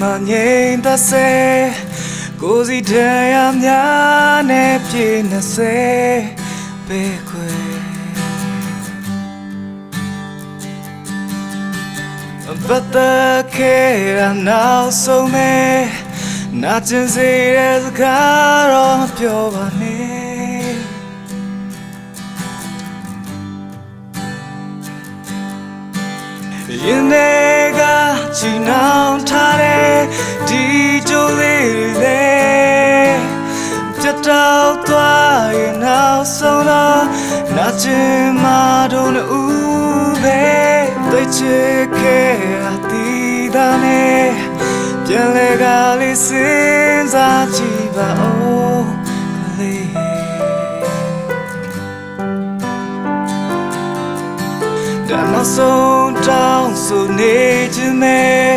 ကွယ်တစ်ခုမှငြိမ်သက်စေကိုစီတရားများနဲ့ပြည့်နေစေဘေးခွေဘတ်တခဲရနောက်ဆုံးနဲ့နာကျင်စေတဲ့စကားတော့မပြောပါနဲ့ရင်တွေကချီနှောင်ထားတဲ့ ဒီကြိုးလေးတွေလည်းပြတ်တော့သွားရင်နောက်ဆုံးတော့နာကျင်မတို့နဲ့ဦးပဲတွေ့ချစ်ခဲ့အတီးသားနဲ့ပြန်လဲကလေးစဉ်းစားကြည့်ပါဦး ဒါနောက်ဆုံးတောင်းဆိုနေခြင်းနဲ့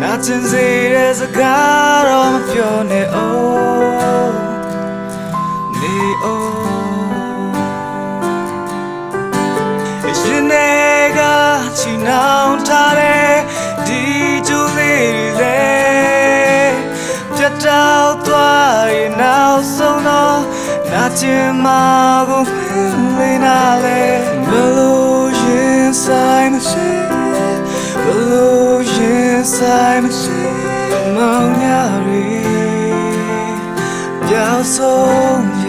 နာကျင်စေတဲ့စကားတော့မပြောနဲ့ oh နေ oh ရှင်နေကချီနှောင်ထားတဲ့ဒီကျူလေးတွေလည်းပြတ်တော့သွားရင်နောက်ဆုံးတော့နာကျင်မကို ဆိုင်မရှိမောင်ရရီပြောင်းဆုံး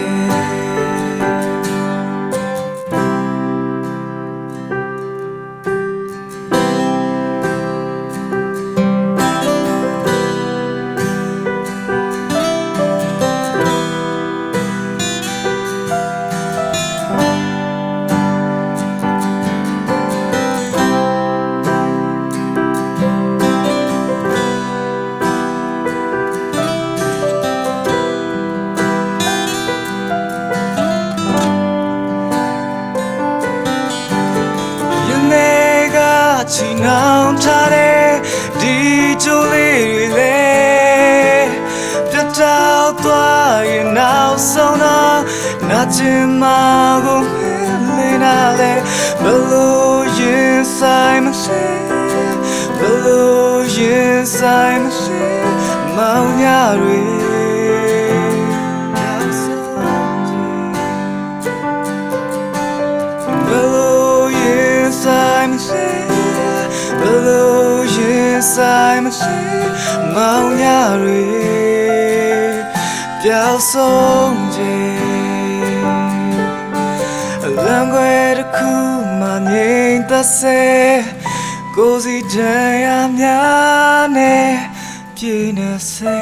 ချီနှောင်ထားတဲ့ဒီကြိုးလေးတွေလည်းပြတ်တော့သွားရင်နောက်ဆုံးတော့နာကျင်မကိုမလေးနာလေဘလို့ရင်ဆိုင်မရှိဘလို့ရင်ဆိုင်မရှိမောင်ရတွေ inside me မောင်ရတွေပျောက်ဆုံးခြင်းအလံခွဲတစ်ခုမှငြိမ်သက်စေကိုစီတရားများနဲ့ပြည့်နေစေ